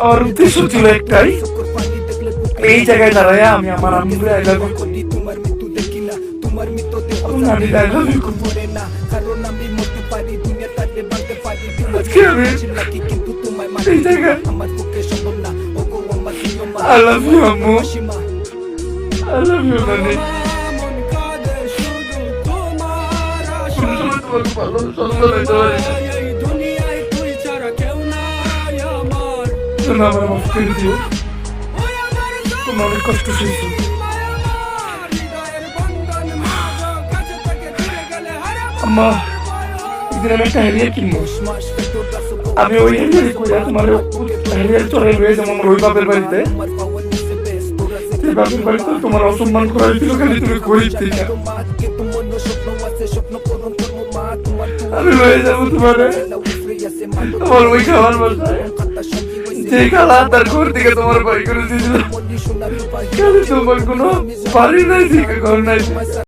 আমার উদ্দেশ্য ছিল একটাই। এই জায়গায় দাঁড়ায় আমি আমার আম্মুরে আই লাভ আমি আই লাভ ইউ আজকে আমি এই জায়গায় আই লাভ ইউ আম্মু। আই লাভ ইউ তোমার ভালো সন্তান হইতে পারি তুমি আমার মাফ করে দিও। তোমার কষ্ট সইছি আম্মা একদিন আমি একটা হ্যারিয়ার কিনবো। আমি ওই হ্যারিয়ার করে তোমার হ্যারিয়ার চড়াই রয়ে যাব আমার বাপের বাড়িতে। বাপের বাড়িতে তোমার অসম্মান করা হয়েছিল খালি তুমি আমি রয়ে যাব তোমার। তোমার ওই খাবার বসায়। যে খালা তার ঘর থেকে তোমার বাড়ি করে দিয়েছিল তোমার কোনো বাড়ি নাই ঠিক ঘর নাই?